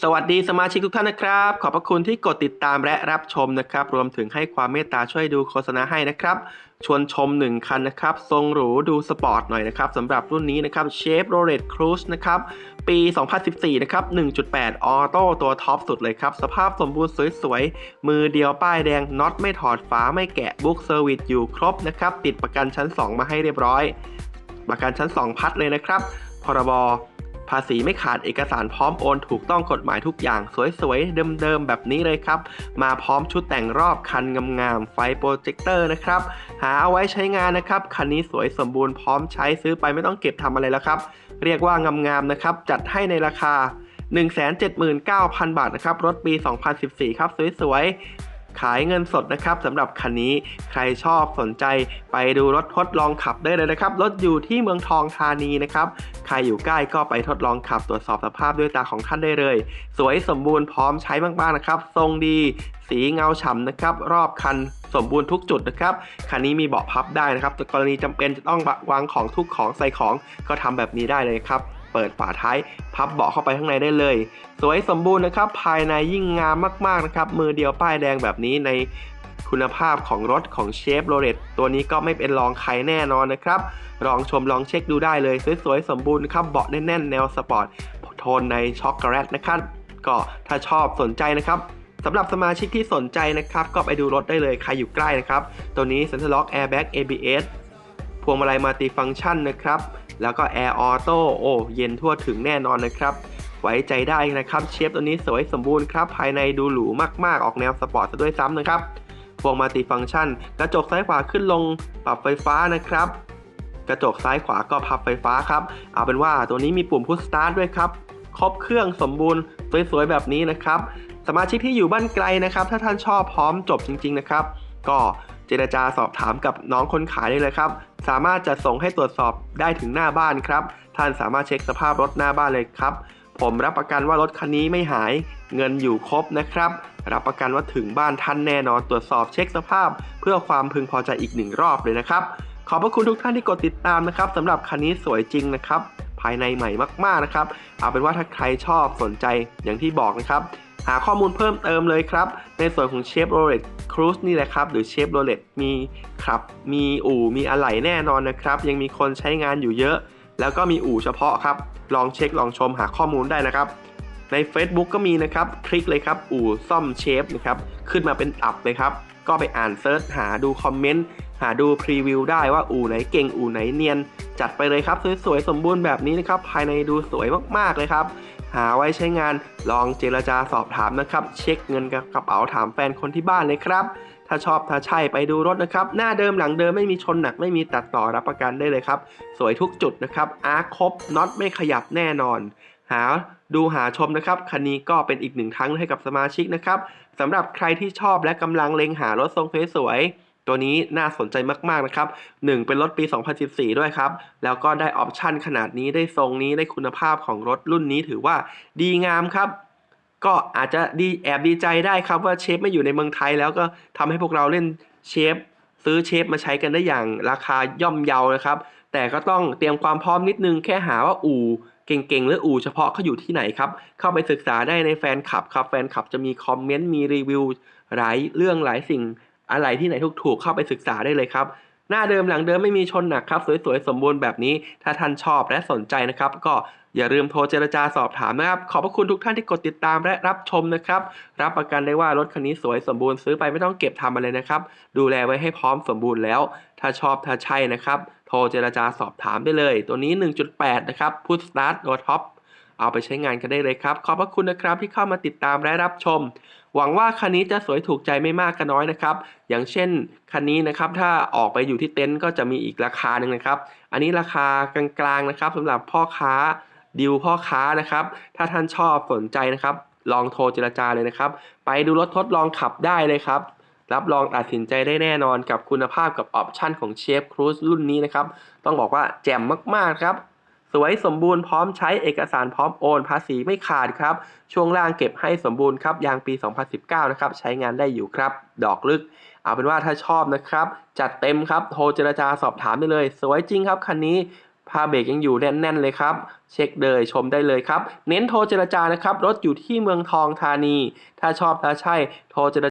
สวัสดีสมาชิกทุกท่านนะครับ ขอบพระคุณที่กดติดตามและรับชมนะครับ รวมถึงให้ความเมตตาช่วยดูโฆษณาให้นะครับ ชวนชม 1 คันนะครับ ทรงหรูดูสปอร์ตหน่อยนะครับสำหรับรุ่นนี้นะครับเชฟโรเลตครูซนะครับ ปี 2014 นะครับ 1.8 ออโต้ตัวท็อปสุดเลยครับ สภาพสมบูรณ์สวยๆ มือเดียวป้ายแดงน็อตไม่ถอดฝาไม่แกะบุ๊กเซอร์วิสอยู่ครบนะครับ ติดประกันชั้น 2 มาให้เรียบร้อย ประกันชั้น 2 พัดเลยนะครับพรบ ภาษีไม่ขาดเอกสารพร้อมโอนถูกต้องกฎหมายทุกอย่างสวยๆ เดิมๆ แบบนี้เลยครับ มาพร้อมชุดแต่งรอบคันงามๆ ไฟโปรเจคเตอร์นะครับ หาเอาไว้ใช้งานนะครับ คันนี้สวยสมบูรณ์พร้อมใช้ซื้อไปไม่ต้องเก็บทำอะไรแล้วครับ เรียกว่างามๆนะครับ จัดให้ในราคา 179,000 บาทนะครับ รถปี 2014 ครับ สวยๆ ขายเงินสดนะครับสำหรับคันนี้ใครชอบสนใจไปดูรถทดลองขับได้เลยนะครับ รถอยู่ที่เมืองทองธานีนะครับ ใครอยู่ใกล้ก็ไปทดลองขับตรวจสอบสภาพด้วยตาของท่านได้เลย สวยสมบูรณ์พร้อมใช้มากๆนะครับ ทรงดี สีเงาฉ่ำนะครับ รอบคันสมบูรณ์ทุกจุดนะครับ คันนี้มีเบาะพับได้นะครับแต่กรณีจำเป็นจะต้องวางของทุกของใส่ของก็ทำแบบนี้ได้เลยครับ เปิดฝาท้ายพับเบาะเข้าไปข้างในได้เลย สวยสมบูรณ์นะครับ ภายในยิ่งงามมากๆนะครับ มือเดียวป้ายแดงแบบนี้ในคุณภาพของรถของเชฟโรเลตตัวนี้ก็ไม่เป็นรองใครแน่นอนนะครับ ลองชมลองเช็คดูได้เลย สวยๆ สมบูรณ์ครับ เบาะแน่นๆ แนวสปอร์ต โทนในช็อกโกแลตนะครับ ก็ถ้าชอบสนใจนะครับสำหรับสมาชิกที่สนใจนะครับ ก็ไปดูรถได้เลยใครอยู่ใกล้นะครับ ตัวนี้ Center Lock Airbag ABS พวงมาลัยมัลติฟัง c t ชันนะครับ แล้วก็ Air Auto โอ้เย็นทั่วถึงแน่นอนนะครับไว้ใจได้นะครับเชฟตัวนี้สวยสมบูรณ์ครับ ภายในดูหรูมากๆ ออกแนวสปอร์ตซะด้วยซ้ำนะครับพวงมัลติฟัง c t ชัน กระจกซ้ายขวาขึ้นลงปรับไฟฟ้านะครับ กระจกซ้ายขวาก็พับไฟฟ้าครับ เอาเป็นว่าตัวนี้มีปุ่มพุชสตาร์ทด้วยครับ ครบเครื่องสมบูรณ์ สวยๆ แบบนี้นะครับ สมาชิกที่อยู่บ้านไกลนะครับ ถ้าท่านชอบพร้อมจบจริง ๆ นะครับ ก็ เจรจาสอบถามกับน้องคนขายได้เลยครับ สามารถจะส่งให้ตรวจสอบได้ถึงหน้าบ้านครับ ท่านสามารถเช็คสภาพรถหน้าบ้านเลยครับ ผมรับประกันว่ารถคันนี้ไม่หาย เงินอยู่ครบนะครับ รับประกันว่าถึงบ้านท่านแน่นอนตรวจสอบเช็คสภาพ เพื่อความพึงพอใจอีกหนึ่งรอบเลยนะครับ ขอบพระคุณทุกท่านที่กดติดตามนะครับสำหรับคันนี้สวยจริงนะครับภายในใหม่มากๆนะครับ เอาเป็นว่าถ้าใครชอบสนใจอย่างที่บอกนะครับ หาข้อมูลเพิ่มเติมเลยครับ ในส่วนของเชฟโรเลตครูซนี่แหละครับ หรือเชฟโรเลตมีครับ มีอู่ มีอะไหล่แน่นอนนะครับ ยังมีคนใช้งานอยู่เยอะ แล้วก็มีอู่เฉพาะครับ ลองเช็คลองชมหาข้อมูลได้นะครับ ใน Facebook ก็มีนะครับ คลิกเลยครับ อู่ซ่อมเชฟนะครับ ขึ้นมาเป็นอับเลยครับ ก็ไปอ่านเซิร์ชหาดูคอมเมนต์หาดูพรีวิวได้ว่าอู่ไหนเก่งอู่ไหนเนียน จัดไปเลยครับ สวยๆสมบูรณ์แบบนี้นะครับ ภายในดูสวยมากๆเลยครับ หาไว้ใช้งานลองเจรจาสอบถามนะครับ เช็คเงินกับกระเป๋าถามแฟนคนที่บ้านเลยครับ ถ้าชอบถ้าใช่ไปดูรถนะครับ หน้าเดิมหลังเดิมไม่มีชนหนักไม่มีตัดต่อรับประกันได้เลยครับ สวยทุกจุดนะครับอาร์ครบน็อตไม่ขยับแน่นอน หาดูหาชมนะครับคันนี้ก็เป็นอีกหนึ่งทั้งให้กับสมาชิกนะครับสำหรับใครที่ชอบและกำลังเล็งหารถทรงสวยๆ ตัวนี้น่าสนใจมากๆนะครับ 1 เป็นรถปี 2014 ด้วยครับ แล้วก็ได้ออปชันขนาดนี้ได้ทรงนี้ได้คุณภาพของรถรุ่นนี้ถือว่าดีงามครับ ก็อาจจะดีแอบดีใจได้ครับว่าเชฟไม่อยู่ในเมืองไทย แล้วก็ทำให้พวกเราเล่นเชฟซื้อเชฟมาใช้กันได้อย่างราคาย่อมเยานะครับ แต่ก็ต้องเตรียมความพร้อมนิดนึงแค่หาว่าอู่เก่งๆ หรืออู่เฉพาะเขาอยู่ที่ไหนครับ เข้าไปศึกษาได้ในแฟนคลับครับ แฟนคลับจะมีคอมเมนต์ มีรีวิวหลายเรื่องหลายสิ่ง อะไรที่ไหนถูกๆเข้าไปศึกษาได้เลยครับ หน้าเดิมหลังเดิมไม่มีชนหนักครับ สวยๆ สมบูรณ์แบบนี้ ถ้าท่านชอบและสนใจนะครับ ก็อย่าลืมโทรเจรจาสอบถามนะครับ ขอบพระคุณทุกท่านที่กดติดตามและรับชมนะครับ รับประกันได้ว่ารถคันนี้สวยสมบูรณ์ซื้อไปไม่ต้องเก็บทำอะไรนะครับ ดูแลไว้ให้พร้อมสมบูรณ์แล้ว ถ้าชอบถ้าใช่นะครับ โทรเจรจาสอบถามได้เลย ตัวนี้ 1.8 นะครับพุทสตาร์ทโดท็อป เอาไปใช้งานกันได้เลยครับ ขอบพระคุณนะครับที่เข้ามาติดตามและรับชม หวังว่าคันนี้จะสวยถูกใจไม่มากก็น้อยนะครับ อย่างเช่นคันนี้นะครับถ้าออกไปอยู่ที่เต็นท์ก็จะมีอีกราคาหนึ่งนะครับ อันนี้ราคากลางๆนะครับสำหรับพ่อค้าดิวพ่อค้านะครับ ถ้าท่านชอบสนใจนะครับ ลองโทรเจรจาเลยนะครับ ไปดูรถทดลองขับได้เลยครับ รับรองตัดสินใจได้แน่นอนกับคุณภาพกับออปชันของเชฟครูซรุ่นนี้นะครับ ต้องบอกว่าแจ่มมากๆครับ สวยสมบูรณ์พร้อมใช้เอกสารพร้อมโอน ภาษีไม่ขาดครับ ช่วงล่างเก็บให้สมบูรณ์ครับยางปี 2019 นะครับ ใช้งานได้อยู่ครับ ดอกลึก เอาเป็นว่าถ้าชอบนะครับ จัดเต็มครับ โทรเจรจาสอบถามได้เลย สวยจริงครับคันนี้ผ้าเบรกยังอยู่แน่นๆเลยครับ เช็คเลยชมได้เลยครับ เน้นโทรเจรจานะครับ รถอยู่ที่เมืองทองธานี ถ้าชอบถ้าใช่โทรเจร